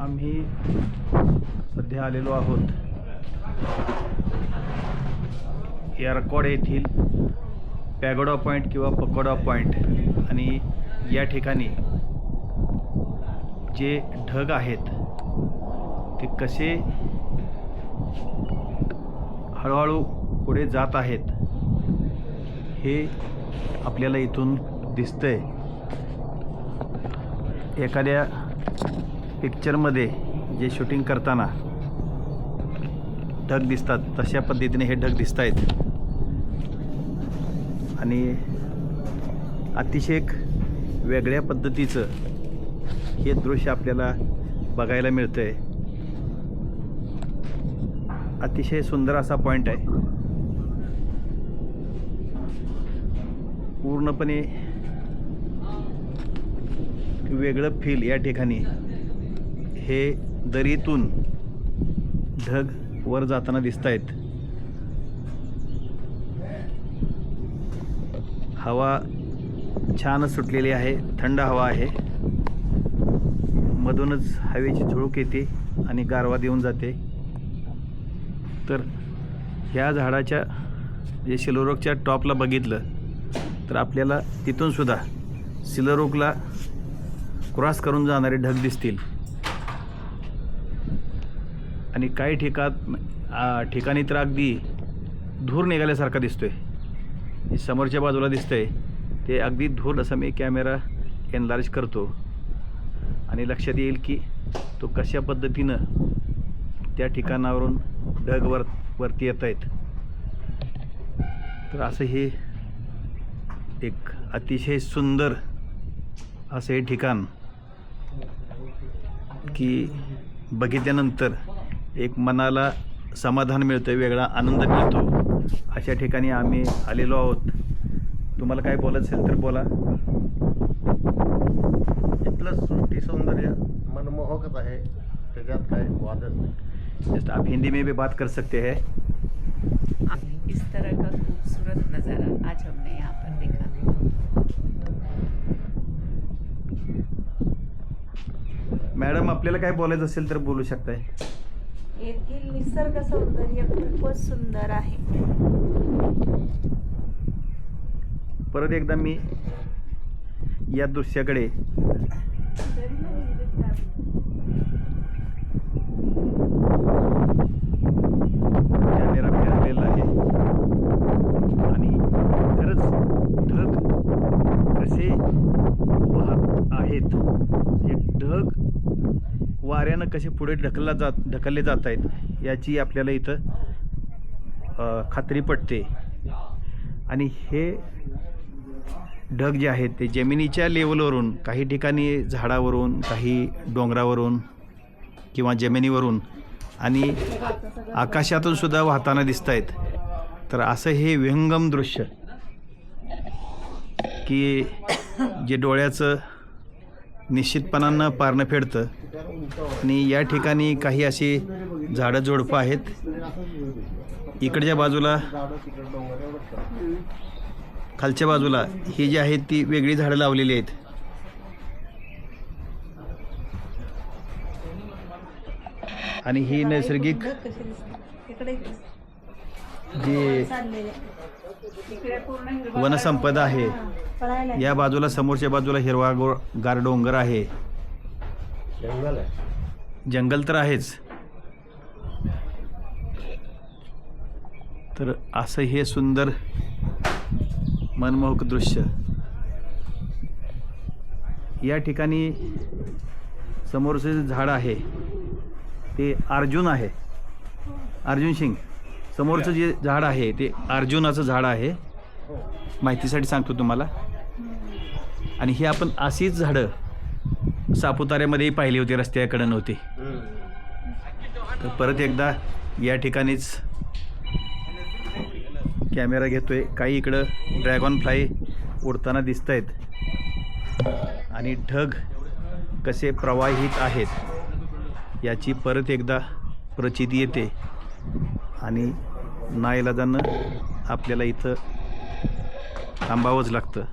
आम्ही सध्या आलेलो आहोत एअरकॉड येथील पॅगोडा पॉईंट किंवा पकोडा पॉईंट आणि या ठिकाणी जे ढग आहेत ते कसे हळूहळू पुढे जात आहेत हे आपल्याला इथून दिसतंय. एखाद्या पिक्चरमध्ये जे शूटिंग करताना ढग दिसतात तशा पद्धतीने हे ढग दिसत आहेत आणि अतिशय एक वेगळ्या पद्धतीचं हे दृश्य आपल्याला बघायला मिळतं आहे अतिशय सुंदर असा पॉईंट आहे. पूर्णपणे वेगळं फील या ठिकाणी. हे दरीतून ढग वर जाताना दिसत आहेत हवा छान सुटलेली आहे थंड हवा आहे. मधूनच हवेची झुळूक येते आणि गारवा देऊन जाते. तर ह्या झाडाच्या म्हणजे जे शिलोरोगच्या टॉपला बघितलं तर आपल्याला तिथूनसुद्धा सिलरोगला क्रॉस करून जाणारे ढग दिसतील. आणि काही ठिकाण ठिकाणी तर अगदी धूर निघाल्यासारखा दिसतोय. हे समोरच्या बाजूला दिसतंय. ते अगदी धूर असं मी कॅमेरा एनलार्ज करतो. आणि लक्षात येईल की तो कशा पद्धतीनं त्या ठिकाणावरून ढग वर वरती येत आहेत. तर असं हे एक अतिशय सुंदर असं हे ठिकाण की बघितल्यानंतर एक मनाला समाधान मिळतं वेगळा आनंद मिळतो. अशा ठिकाणी आम्ही आलेलो आहोत. तुम्हाला काय बोलायचं असेल तर बोला. इथलं सृष्टी सौंदर्य मनमोहकच आहे. त्याच्यात काय वादच नाही. जस्ट आप हिंदी में भी बात कर सकते हैं. इस तरह का खूबसूरत नज़ारा आज हमने यहाँ पर देखा. मॅडम आपल्याला काय बोलायचं असेल तर बोलू शकताय. येथील निसर्ग सौंदर्य खूपच सुंदर आहे. परत एकदा मी या दृश्याकडे. कॅमेरा फिरलेला आहे. आणि खरंच ढग कसे वाहत आहेत हे ढग वाऱ्यानं कसे पुढे ढकलला जात ढकलले जात आहेत याची आपल्याला इथं खात्री पटते. आणि हे ढग जे आहेत ते जमिनीच्या लेवलवरून काही ठिकाणी झाडावरून काही डोंगरावरून किंवा जमिनीवरून आणि आकाशातून सुद्धा वाहताना दिसत आहेत तर असं हे विहंगम दृश्य की जे डोळ्याचं निश्चितपणानं पारणं फेडतं. आणि या ठिकाणी काही अशी झाडं झुडपं आहेत. इकडच्या बाजूला खालच्या बाजूला ही जी आहेत ती वेगळी झाडं लावलेली आहेत. आणि ही नैसर्गिक जी वनसंपदा आहे या बाजूला समोरच्या बाजूला हिरवा गो गार डोंगर आहे. जंगल आहे. जंगल तर आहेच. तर असं हे सुंदर मनमोहक दृश्य. या ठिकाणी समोरचं जे झाड आहे ते अर्जुन आहे. अर्जुन सिंग समोरचं जे झाड आहे ते अर्जुनाचं झाड आहे. माहितीसाठी सांगतो तुम्हाला. आणि ही आपण अशीच झाडं सापुताऱ्यामध्येही पाहिली होती रस्त्याकडे नव्हती. तर परत एकदा या ठिकाणीच कॅमेरा घेतोय. काही इकडं ड्रॅगॉन फ्लाय उडताना दिसत आहेत आणि ढग कसे प्रवाहित आहेत याची परत एकदा प्रचिती येते. आणि नाईलाजानं आपल्याला इथं थांबावंच लागतं.